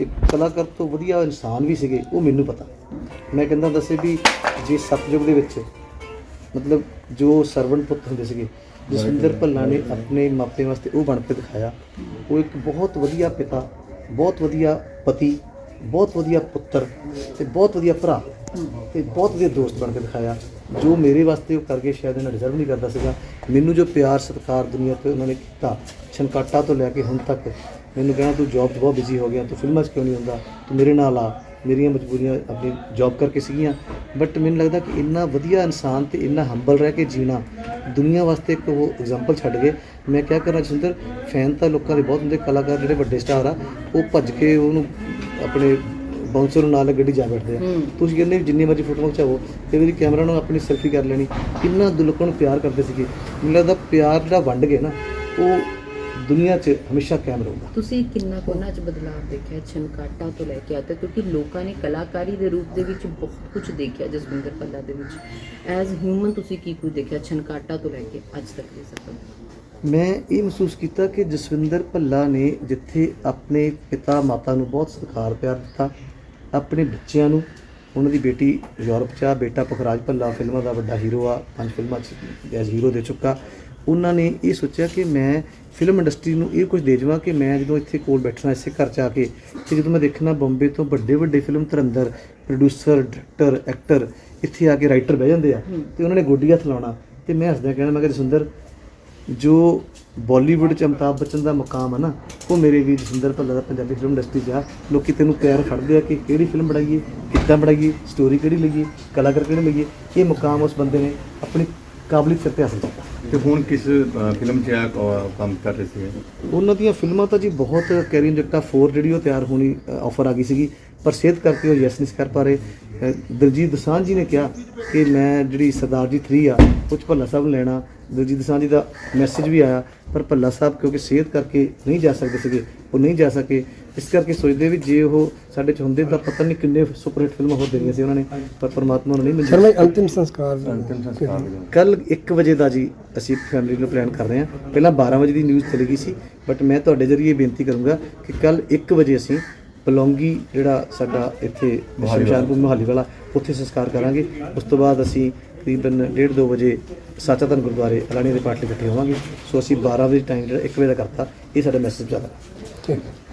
ਇੱਕ ਕਲਾਕਾਰ ਤੋਂ ਵਧੀਆ ਇਨਸਾਨ ਵੀ ਸੀਗੇ ਉਹ ਮੈਨੂੰ ਪਤਾ। ਮੈਂ ਕਹਿੰਦਾ ਦੱਸੇ ਵੀ ਜੇ ਸਤਯੁਗ ਦੇ ਵਿੱਚ ਮਤਲਬ ਜੋ ਸਰਵਣ ਪੁੱਤ ਹੁੰਦੇ ਸੀਗੇ ਜਸਵਿੰਦਰ ਭੱਲਾ ਨੇ ਆਪਣੇ ਮਾਪੇ ਵਾਸਤੇ ਉਹ ਬਣ ਕੇ ਦਿਖਾਇਆ। ਉਹ ਇੱਕ ਬਹੁਤ ਵਧੀਆ ਪਿਤਾ ਬਹੁਤ ਵਧੀਆ ਪਤੀ ਬਹੁਤ ਵਧੀਆ ਪੁੱਤਰ ਤੇ ਬਹੁਤ ਵਧੀਆ ਭਰਾ ਤੇ ਬਹੁਤ ਵਧੀਆ ਦੋਸਤ ਬਣ ਕੇ ਦਿਖਾਇਆ। ਜੋ ਮੇਰੇ ਵਾਸਤੇ ਉਹ ਕਰਕੇ ਸ਼ਾਇਦ ਇਹਨਾਂ ਡਿਜ਼ਰਵ ਨਹੀਂ ਕਰਦਾ ਸੀਗਾ। ਮੈਨੂੰ ਜੋ ਪਿਆਰ ਸਤਿਕਾਰ ਦੁਨੀਆ ਤੇ ਉਹਨਾਂ ਨੇ ਕੀਤਾ ਛਨਕਾਟਾ ਤੋਂ ਲੈ ਕੇ ਹੁਣ ਤੱਕ ਮੈਨੂੰ ਕਹਿਣਾ ਤੂੰ ਜੌਬ 'ਚ ਬਹੁਤ ਬਿਜ਼ੀ ਹੋ ਗਿਆ ਤੂੰ ਫਿਲਮਾਂ 'ਚ ਕਿਉਂ ਨਹੀਂ ਹੁੰਦਾ ਤੂੰ ਮੇਰੇ ਨਾਲ ਆ। ਮੇਰੀਆਂ ਮਜਬੂਰੀਆਂ ਆਪਣੀ ਜੌਬ ਕਰਕੇ ਸੀਗੀਆਂ। ਬਟ ਮੈਨੂੰ ਲੱਗਦਾ ਕਿ ਇੰਨਾ ਵਧੀਆ ਇਨਸਾਨ ਤੇ ਇੰਨਾ ਹੰਬਲ ਰਹਿ ਕੇ ਜੀਣਾ ਦੁਨੀਆ ਵਾਸਤੇ ਇੱਕ ਉਹ ਐਗਜ਼ਾਮਪਲ ਛੱਡ ਗਏ। ਮੈਂ ਕਿਹਾ ਕਰਾਂ ਜਸਿੰਦਰ ਫੈਨ ਤਾਂ ਲੋਕਾਂ ਦੇ ਬਹੁਤ ਹੁੰਦੇ ਕਲਾਕਾਰ ਜਿਹੜੇ ਵੱਡੇ ਸਟਾਰ ਆ ਉਹ ਭੱਜ ਕੇ ਉਹਨੂੰ ਆਪਣੇ ਬਾਉਂਸਰ ਨੂੰ ਨਾਲ ਗੱਡੀ ਜਾ ਬੈਠਦੇ ਆ। ਤੁਸੀਂ ਕਹਿੰਦੇ ਵੀ ਜਿੰਨੀ ਮਰਜ਼ੀ ਫੋਟੋ ਖਿਚਾਓ ਤੇ ਉਹਦੀ ਕੈਮਰਾ ਨਾਲ ਆਪਣੀ ਸੈਲਫੀ ਕਰ ਲੈਣੀ। ਕਿੰਨਾ ਲੋਕਾਂ ਨੂੰ ਪਿਆਰ ਕਰਦੇ ਸੀਗੇ। ਮੈਨੂੰ ਲੱਗਦਾ ਪਿਆਰ ਜਿਹੜਾ ਵੰਡ ਗਏ ਨਾ ਉਹ ਦੁਨੀਆ 'ਚ ਹਮੇਸ਼ਾ ਕਾਇਮ ਰਹੂਗਾ। ਤੁਸੀਂ ਕਿੰਨਾ ਕੁ ਉਹਨਾਂ 'ਚ ਬਦਲਾਅ ਦੇਖਿਆ ਛਨਕਾਟਾ ਤੋਂ ਲੈ ਕੇ ਆਤੇ ਕਿਉਂਕਿ ਲੋਕਾਂ ਨੇ ਕਲਾਕਾਰੀ ਦੇ ਰੂਪ ਦੇ ਵਿੱਚ ਬਹੁਤ ਕੁਝ ਦੇਖਿਆ ਜਸਵਿੰਦਰ ਭੱਲਾ ਦੇ ਵਿੱਚ। ਐਜ਼ ਹਿਊਮਨ ਤੁਸੀਂ ਕੀ ਕੁਝ ਦੇਖਿਆ ਛਨਕਾਟਾ ਤੋਂ ਲੈ ਕੇ ਅੱਜ ਤੱਕ ਦੇ ਸਫਰ ਮੈਂ ਇਹ ਮਹਿਸੂਸ ਕੀਤਾ ਕਿ ਜਸਵਿੰਦਰ ਭੱਲਾ ਨੇ ਜਿੱਥੇ ਆਪਣੇ ਪਿਤਾ ਮਾਤਾ ਨੂੰ ਬਹੁਤ ਸਤਿਕਾਰ ਪਿਆਰ ਦਿੱਤਾ ਆਪਣੇ ਬੱਚਿਆਂ ਨੂੰ ਉਹਨਾਂ ਦੀ ਬੇਟੀ ਯੂਰਪ 'ਚ ਆ ਬੇਟਾ ਪੁਖਰਾਜ ਭੱਲਾ ਫਿਲਮਾਂ ਦਾ ਵੱਡਾ ਹੀਰੋ ਆ ਪੰਜ ਫਿਲਮਾਂ 'ਚ ਐਜ਼ ਹੀਰੋ ਦੇ ਚੁੱਕਾ ਉਹਨਾਂ ਨੇ ਇਹ ਸੋਚਿਆ ਕਿ ਮੈਂ ਫਿਲਮ ਇੰਡਸਟਰੀ ਨੂੰ ਇਹ ਕੁਝ ਦੇ ਜਾਵਾਂ ਕਿ ਮੈਂ ਜਦੋਂ ਇੱਥੇ ਕੋਲ ਬੈਠਣਾ ਇਸੇ ਘਰ 'ਚ ਆ ਕੇ ਤੇ ਜਦੋਂ ਮੈਂ ਦੇਖਣਾ ਬੰਬੇ ਤੋਂ ਵੱਡੇ ਵੱਡੇ ਫਿਲਮ ਧਰੰਦਰ ਪ੍ਰੋਡਿਊਸਰ ਡਾਇਰੈਕਟਰ ਐਕਟਰ ਇੱਥੇ ਆ ਕੇ ਰਾਈਟਰ ਬਹਿ ਜਾਂਦੇ ਆ ਤੇ ਉਹਨਾਂ ਨੇ ਗੋਡੀ ਹੱਥ ਲਾਉਣਾ ਤੇ ਮੈਂ ਹੱਸਦਿਆਂ ਕਹਿਣਾ ਮੈਂ ਕਿਹਾ ਸੁੰਦਰ ਜੋ ਬਾਲੀਵੁੱਡ ਚ ਅਮਿਤਾਭ ਬੱਚਨ ਦਾ ਮੁਕਾਮ ਹੈ ਨਾ ਉਹ ਮੇਰੇ ਵੀਰ ਜਸਿੰਦਰ ਭੱਲਾ ਦਾ ਪੰਜਾਬੀ ਫਿਲਮ ਇੰਡਸਟਰੀ 'ਚ ਆ। ਲੋਕੀ ਤੈਨੂੰ ਪਿਆਰ ਫੜਦੇ ਆ ਕਿ ਕਿਹੜੀ ਫਿਲਮ ਬਣਾਈਏ ਕਿੱਦਾਂ ਬਣਾਈਏ ਸਟੋਰੀ ਕਿਹੜੀ ਲਈਏ ਕਲਾਕਾਰ ਕਿਹੜੇ ਲਈਏ। ਇਹ ਮੁਕਾਮ ਉਸ ਬੰਦੇ ਨੇ ਆਪਣੀ ਕਾਬਲੀਅਤ ਸਿਰ ਤੇ ਹਾਸਲ ਕੀਤਾ। ਤੇ ਹੁਣ ਕਿਸ ਅ, ਫਿਲਮ 'ਚ ਆ ਕ- ਕੰਮ ਕਰ ਰਹੇ ਸੀ ਉਹਨਾਂ ਦੀਆਂ ਫਿਲਮਾਂ ਤਾਂ ਜੀ ਬਹੁਤ ਕੈਰੀਨ ਜੱਟਾ 4 ਜਿਹੜੀ ਉਹ ਤਿਆਰ ਹੋਣੀ ਆਫਰ ਆ ਗਈ ਸੀਗੀ। ਪਰ ਸਿਹਤ ਕਰਕੇ ਉਹ ਯੈਸ ਨਹੀਂ ਕਰ ਪਾ ਰਹੇ। ਅ, ਦਲਜੀਤ ਦੋਸਾਂਝ ਜੀ ਨੇ ਕਿਹਾ ਕਿ ਮੈਂ ਜਿਹੜੀ ਸਰਦਾਰ ਜੀ 3 ਆ ਉਹ 'ਚ ਭੱਲਾ ਸਾਹਿਬ ਨੂੰ ਲੈਣਾ। ਦਲਜੀਤ ਦੋਸਾਂਝ ਜੀ ਦਾ ਮੈਸੇਜ ਵੀ ਆਇਆ ਪਰ ਭੱਲਾ ਸਾਹਿਬ ਕਿਉਂਕਿ ਸਿਹਤ ਕਰਕੇ ਨਹੀਂ ਜਾ ਸਕਦੇ ਸੀਗੇ ਉਹ ਨਹੀਂ ਜਾ ਸਕੇ। ਇਸ ਕਰਕੇ ਸੋਚਦੇ ਵੀ ਜੇ ਉਹ ਸਾਡੇ ਚ ਹੁੰਦੇ ਤਾਂ ਪਤਾ ਨਹੀਂ ਕਿੰਨੇ ਸੁਪਰ ਹਿੱਟ ਫਿਲਮਾਂ ਹੋ ਦੇਣੀਆਂ ਸੀ ਉਹਨਾਂ ਨੇ ਪਰ ਪਰਮਾਤਮਾ ਨੂੰ ਨਹੀਂ ਮਿਲੀ ਸ਼ਰਮਾ ਜੀ, ਅੰਤਿਮ ਸੰਸਕਾਰ ਅੰਤਿਮ ਸੰਸਕਾਰ ਵਜੋਂ ਕੱਲ 1 ਵਜੇ ਦਾ ਜੀ ਅਸੀਂ ਫੈਮਿਲੀ ਨੂੰ ਪਲਾਨ ਕਰ ਰਹੇ ਹਾਂ। ਪਹਿਲਾਂ 12 ਵਜੇ ਦੀ ਨਿਊਜ਼ ਚਲੀ ਗਈ ਸੀ ਬਟ ਮੈਂ ਤੁਹਾਡੇ ਜਰੀਏ ਬੇਨਤੀ ਕਰੂੰਗਾ ਕਿ ਕੱਲ 1 ਵਜੇ ਅਸੀਂ ਬਲੌਂਗੀ ਜਿਹੜਾ ਸਾਡਾ ਇੱਥੇ ਸ਼ਮਸ਼ਾਨਪੁਰ ਮੁਹਾਲੀ ਵਾਲਾ। ਉੱਥੇ ਸੰਸਕਾਰ ਕਰਾਂਗੇ। ਉਸ ਤੋਂ ਬਾਅਦ ਅਸੀਂ ਤਕਰੀਬਨ 1:30 2 ਵਜੇ ਸਾਚਾ ਧੰਨ ਗੁਰਦੁਆਰੇ ਅਲਾਣੀ ਦੇ ਪਾਠ ਲਈ ਇਕੱਠੇ ਹੋਵਾਂਗੇ। ਸੋ ਅਸੀਂ 12 ਵਜੇ ਟਾਈਮ ਜਿਹੜਾ 1 ਵਜੇ ਦਾ ਕਰਤਾ ਇਹ ਸਾਡਾ ਮੈਸੇਜ ਜ਼ਿਆਦਾ। ਠੀਕ